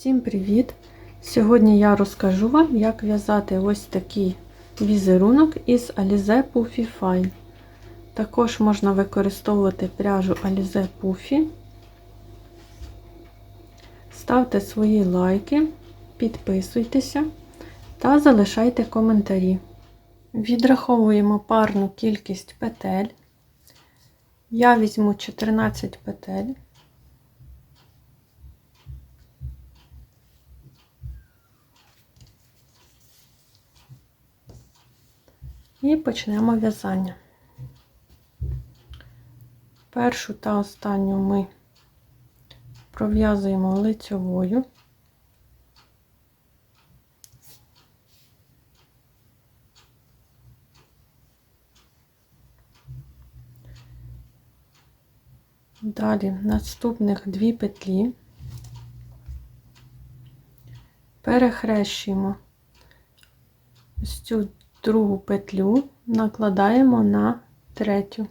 Всім привіт! Сьогодні я розкажу вам, як в'язати ось такий візерунок із Alize Puffy Fine. Також можна використовувати пряжу Alize Puffy. Ставте свої лайки, підписуйтеся та залишайте коментарі. Відраховуємо парну кількість петель. Я візьму 14 петель. І почнемо в'язання. Першу та останню ми пров'язуємо лицьовою. Далі наступних дві петлі перехрещуємо ось цю другу петлю, накладаємо на третю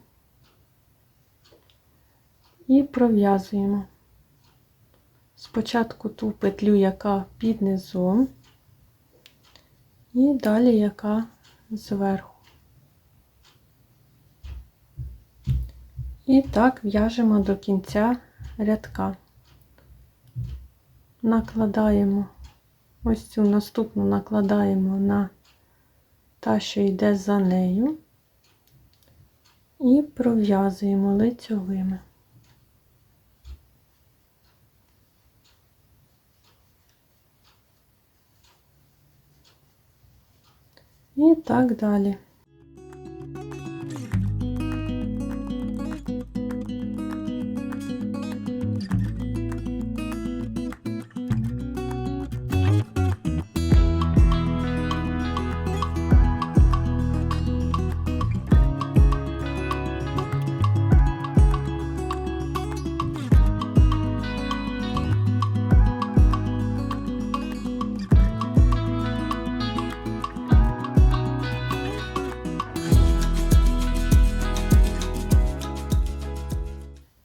і пров'язуємо спочатку ту петлю, яка під низом, і далі яка зверху. І так в'яжемо до кінця рядка. Накладаємо ось цю наступну накладаємо на та, що йде за нею, і пров'язуємо лицьовими. І так далі.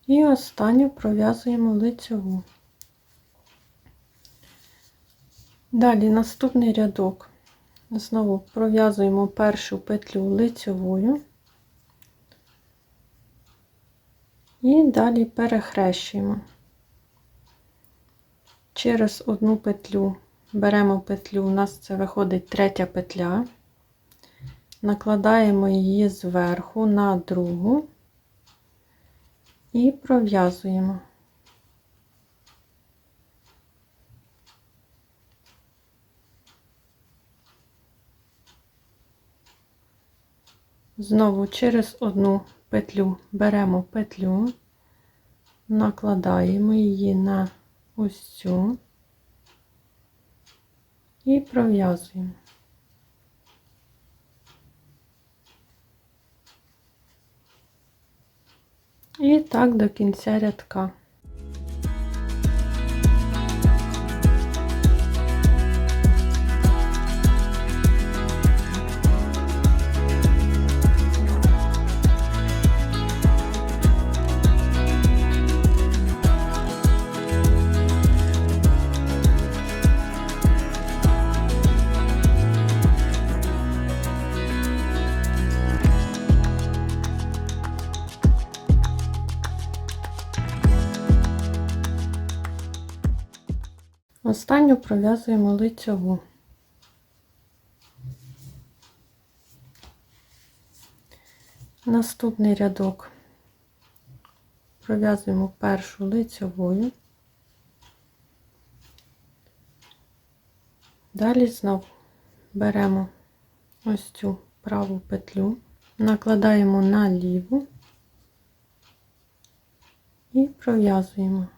І останню пров'язуємо лицьову. Далі наступний рядок. Знову пров'язуємо першу петлю лицьовою і далі перехрещуємо. Через одну петлю беремо петлю, у нас це виходить третя петля, накладаємо її зверху на другу і пров'язуємо. Знову через одну петлю беремо петлю, накладаємо її на ось цю і пров'язуємо. І так до кінця рядка. Останню пров'язуємо лицьову. Наступний рядок пров'язуємо першу лицьовою. Далі знов беремо ось цю праву петлю, накладаємо на ліву і пров'язуємо.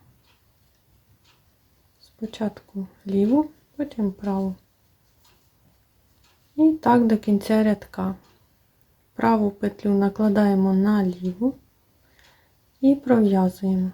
Спочатку ліву, потім праву. І так до кінця рядка. Праву петлю накладаємо на ліву і пров'язуємо.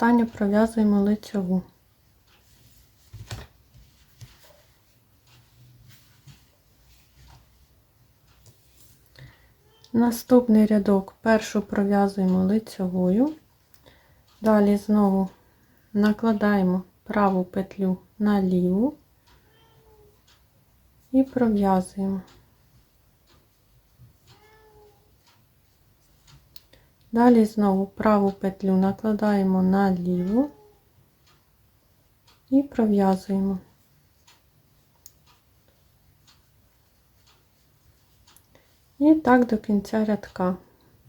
Останню пров'язуємо лицьову. Наступний рядок першу пров'язуємо лицьовою. Далі знову накладаємо праву петлю на ліву і пров'язуємо. Далі знову праву петлю накладаємо на ліву і пров'язуємо. І так до кінця рядка.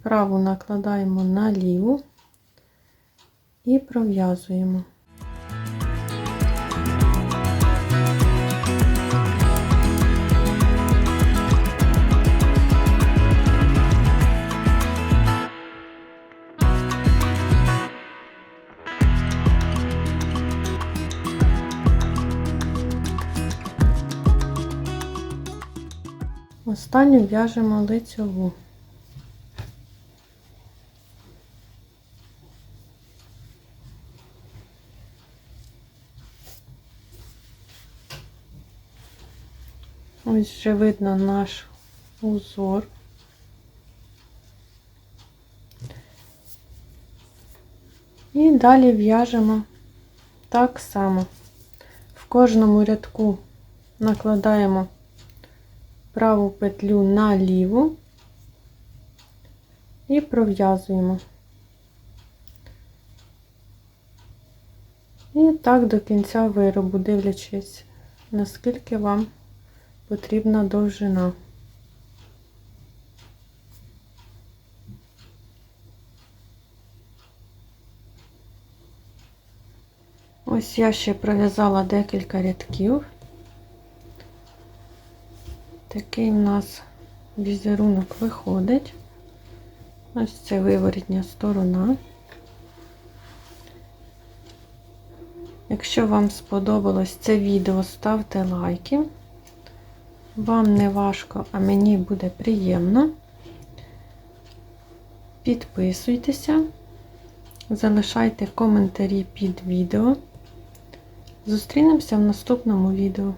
Праву накладаємо на ліву і пров'язуємо. Останню в'яжемо лицьову. Ось вже видно наш узор. І далі в'яжемо так само. В кожному рядку накладаємо праву петлю на ліву і пров'язуємо. І так до кінця виробу, дивлячись, наскільки вам потрібна довжина. Ось я ще пров'язала декілька рядків. Такий в нас візерунок виходить. Ось це виворітня сторона. Якщо вам сподобалось це відео, ставте лайки. Вам не важко, а мені буде приємно. Підписуйтеся, залишайте коментарі під відео. Зустрінемося в наступному відео.